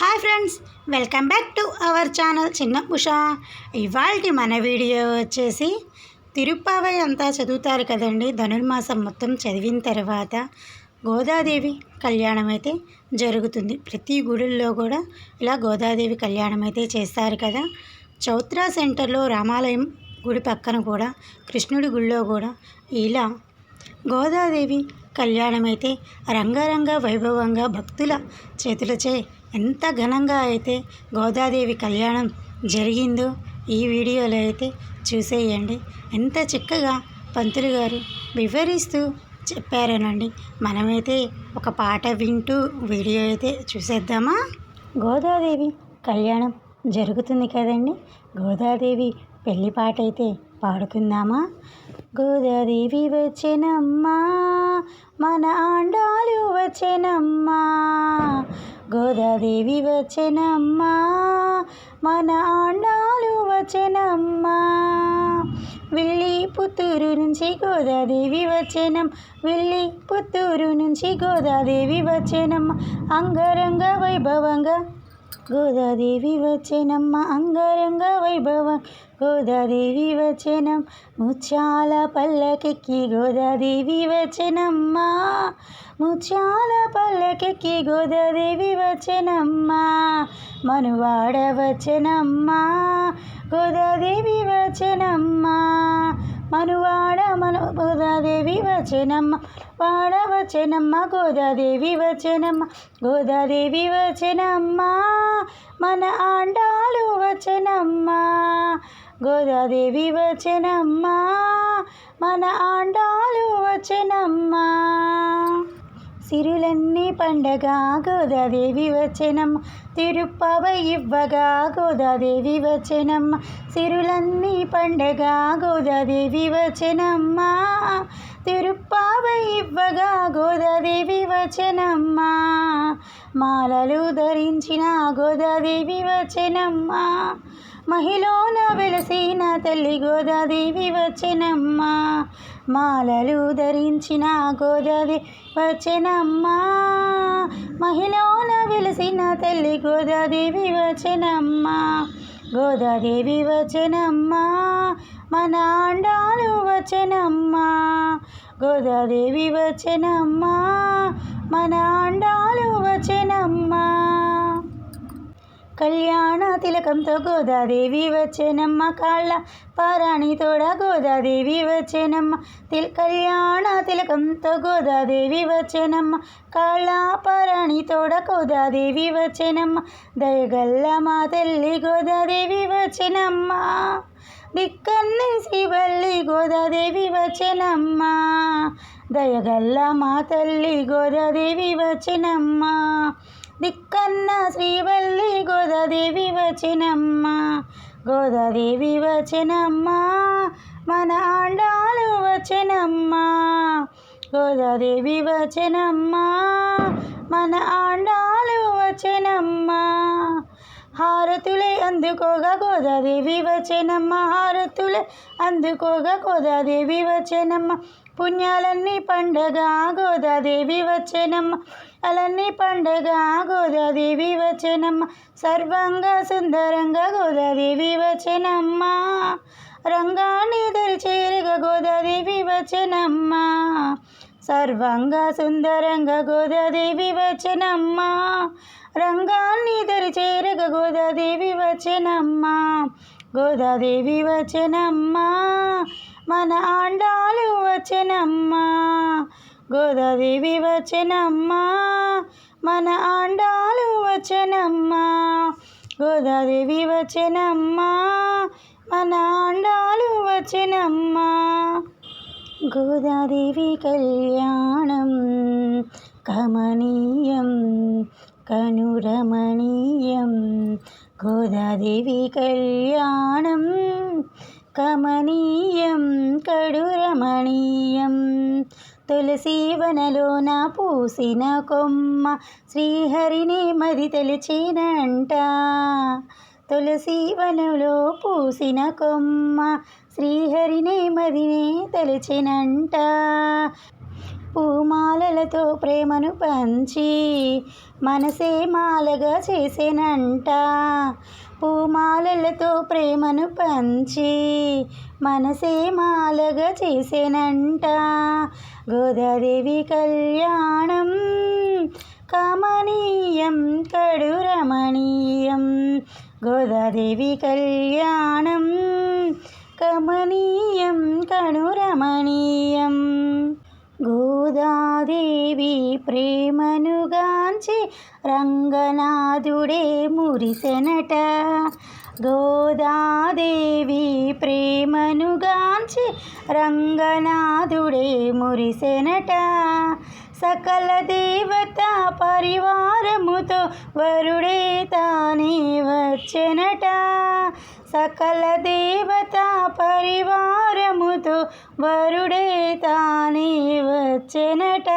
Hi friends welcome back to our channel Chinna Usha. ఇవాళ మన video వచ్చేసి తిరుప్పావై అంతా చదువుతారు కదండి ధనుర్మాసం మొత్తం చదివిన తర్వాత గోదాదేవి కళ్యాణం అయితే జరుగుతుంది. ప్రతి గుడుల్లో కూడా ఇలా గోదాదేవి కళ్యాణం అయితే చేస్తారు కదా. చౌత్రా సెంటర్లో రామాలయం గుడి పక్కన కూడా కృష్ణుడి గుడిలో కూడా ఇలా గోదాదేవి కళ్యాణమైతే అయితే రంగరంగ వైభవంగా భక్తుల చేతులచే ఎంత ఘనంగా అయితే గోదాదేవి కళ్యాణం జరిగిందో ఈ వీడియోలో అయితే చూసేయండి. ఎంత చక్కగా పంతులు గారు వివరిస్తూ చెప్పారనండి. మనమైతే ఒక పాట వింటూ వీడియో అయితే చూసేద్దామా? గోదాదేవి కళ్యాణం జరుగుతుంది కదండి. గోదాదేవి పెళ్ళి పాట అయితే పాడుకుందామా? గోదాదేవి వచ్చెనమ్మా మన ఆండాలు వచ్చెనమ్మా గోదాదేవి వచ్చెనమ్మా మన ఆండాలు వచ్చెనమ్మా వెళ్ళి పుత్తూరు నుంచి గోదాదేవి వచ్చేనం వెళ్ళి పుత్తూరు నుంచి గోదాదేవి వచ్చేనమ్మ అంగరంగ వైభవంగా గోదాదేవి వచ్చేనమ్మ అంగరంగ వైభవం గోదాదేవి వచ్చేనం ముత్యాల పల్లకెక్కి గోదాదేవి వచ్చేనమ్మ ముత్యాల పల్లకెక్కి గోదాదేవి వచ్చేనమ్మ మనువాడ వచ్చేనమ్మ గోదాదేవి వచ్చేనమ్మ మనువాడ మను గోదాదేవి వచ్చేనమ్మ పాడవచనమ్మ గోదాదేవి వచనమ్మ గోదాదేవి వచనమ్మ మన ఆండాలు వచనమ్మ గోదాదేవి వచనమ్మ మన ఆండాలు వచనమ్మ. సిరులన్నీ పండగ గోదాదేవి వచ్చెనమ్మ తిరుప్పవ ఇవ్వగా గోదాదేవి వచనమ్మ. సిరులన్నీ పండగ గోదాదేవి వచనమ్మ. తిరుప్పావై ఇవ్వగా గోదాదేవి వచనమ్మా. మాలలు ధరించిన గోదాదేవి వచనమ్మా. మహిళన వెలసిన తల్లి గోదాదేవి వచనమ్మా. మాలలు ధరించిన గోదాదేవి వచనమ్మా. మహిళన వెలసిన తల్లి గోదాదేవి వచనమ్మా. గోదాదేవి వచనమ్మా. మన ఆండాలు వచ్చెనమ్మా గోదాదేవి వచనమ్మా మన ఆండాలు వచ్చెనమ్మా కళ్యాణ తిలకంతో గోదాదేవి వచ్చేనమ్మ కాళ్ళ పారాణి తోడ గోదాదేవి వచ్చేనమ్మ తిల్ కళ్యాణ తిలకంతో గోదాదేవి వచ్చేనమ్మ కాళ్ళ పారాణి తోడ గోదాదేవి వచ్చేనమ్మ దయగల్ల మా తల్లి గోదాదేవి వచ్చేనమ్మ దిక్కన్ని శ్రీవల్లి గోదాదేవి వచ్చెనమ్మ. దయగల్ల మా తల్లి గోదాదేవి వచ్చెనమ్మ. దిక్కన్న శ్రీవల్లి గోదాదేవి వచ్చినమ్మ. గోదాదేవి వచ్చినమ్మ. మన ఆండాలు వచ్చినమ్మ. గోదాదేవి వచ్చినమ్మ. మన ఆండాలు వచ్చినమ్మ. హారతులే అందుకోగా గోదాదేవి వచ్చేనమ్మ హారతులే అందుకోగా గోదాదేవి వచ్చేనమ్మ పుణ్యాలన్నీ పండగ గోదాదేవి వచ్చేనమ్మ అలన్నీ పండగ గోదాదేవి వచ్చేనమ్మ సర్వంగా సుందరంగా గోదాదేవి వచ్చేనమ్మ రంగాన్ని దరిచేరుగా గోదాదేవి వచ్చేనమ్మ సర్వంగా సుందరంగా గోదాదేవి వచ్చేనమ్మ రంగాన్ని చేరగ గోదాదేవి వచ్చెనమ్మ గోదాదేవి వచ్చెనమ్మ మన ఆండాలు వచ్చెనమ్మ గోదాదేవి వచ్చెనమ్మ మన ఆండాలు వచ్చెనమ్మ గోదాదేవి వచ్చెనమ్మ మన ఆండాలు వచ్చెనమ్మ గోదాదేవి కళ్యాణం కమనీయం కనురమణీయం గోదాదేవి కళ్యాణం కమనీయం కడురమణీయం తులసీవనలోన పూసిన కొమ్మ శ్రీహరిని మది తెలిచినంట తులసీవనలో పూసిన కొమ్మ శ్రీహరిని మదినే తెలిచినంట పూమాలలతో ప్రేమను పంచి మనసే మాలగా చేసేనంట. పూమాలలతో ప్రేమను పంచి మనసే మాలగా చేసేనంట. గోదాదేవి కళ్యాణం కమనీయం కడు రమణీయం గోదాదేవి కళ్యాణం కమనీయం కడు రమణీయం ప్రేమనుగాంచి రంగనాథుడే మురిసెనట. గోదాదేవి ప్రేమనుగాంచి రంగనాథుడే మురిసెనట. సకల దేవత పరివారముతో వరుడే తానే వచ్చెనట. సకల దేవత పరివారముతో వరుడే తానే వచ్చెనట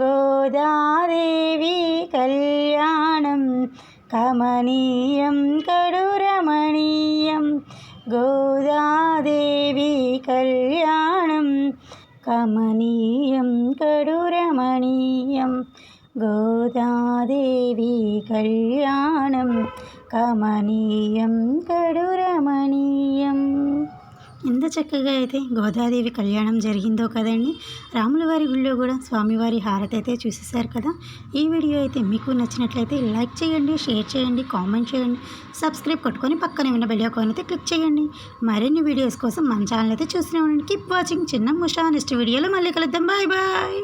గోదాదేవి కళ్యాణం కమనీయం కడురమణీయం గోదాదేవి కళ్యాణం కమనీయం కడురమణీయం గోదాదేవి కళ్యాణం కమనీయం కడురమణీయం. ఎంత చక్కగా అయితే గోదాదేవి కళ్యాణం జరిగిందో కదండి. రాముల వారి గుళ్ళో కూడా స్వామివారి హారతి అయితే చూసేశారు కదా. ఈ వీడియో అయితే మీకు నచ్చినట్లయితే లైక్ చేయండి షేర్ చేయండి కామెంట్ చేయండి. సబ్స్క్రైబ్ కొట్టుకొని పక్కనే ఉన్న బెల్ ఐకాన్ అయితే క్లిక్ చేయండి. మరిన్ని వీడియోస్ కోసం మన ఛానల్ అయితే చూస్తూనే ఉండండి. కీప్ వాచింగ్ చిన్న ముషా నెక్స్ట్ వీడియోలో మళ్ళీ కలుద్దాం. Bye bye